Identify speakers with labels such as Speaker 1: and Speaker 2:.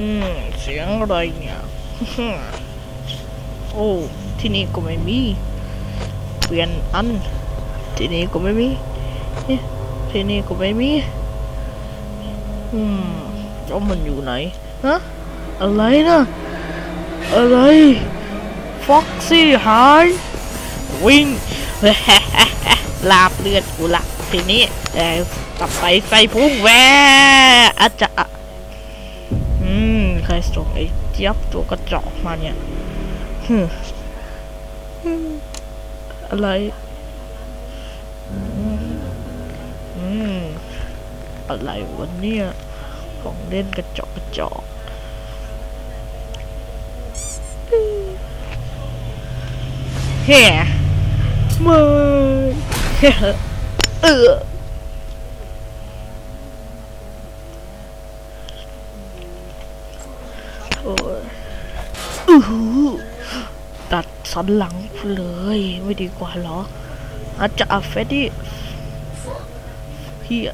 Speaker 1: อืม เสียงอะไรเนี่ย โอ้ ที่นี่ก็ไม่มี เปลี่ยนอัน ที่นี่ก็ไม่มีเอ๊ะที่นี่ก็ไม่มี อืมแล้วมันอยู่ไหน ฮะ อะไรนะ อะไร ฟ็อกซี่หาย วิ่งลาบเลือดกูละทีนี้เอ่ตับไปใส่พุ่งแวอาจจะ อืม ใครส่งไอ้เจี๊ยบตัวกระจอกมาเนี่ยฮึอะไร อืม อะไรวะเนี่ย ของเล่นกระจอกกระจอกเฮ้ไม่เฮ้เออ โอ้อื้อตัดสันหลังเลย ไม่ดีกว่าเหรออาจจะอัฟเฟดดี้เฮีย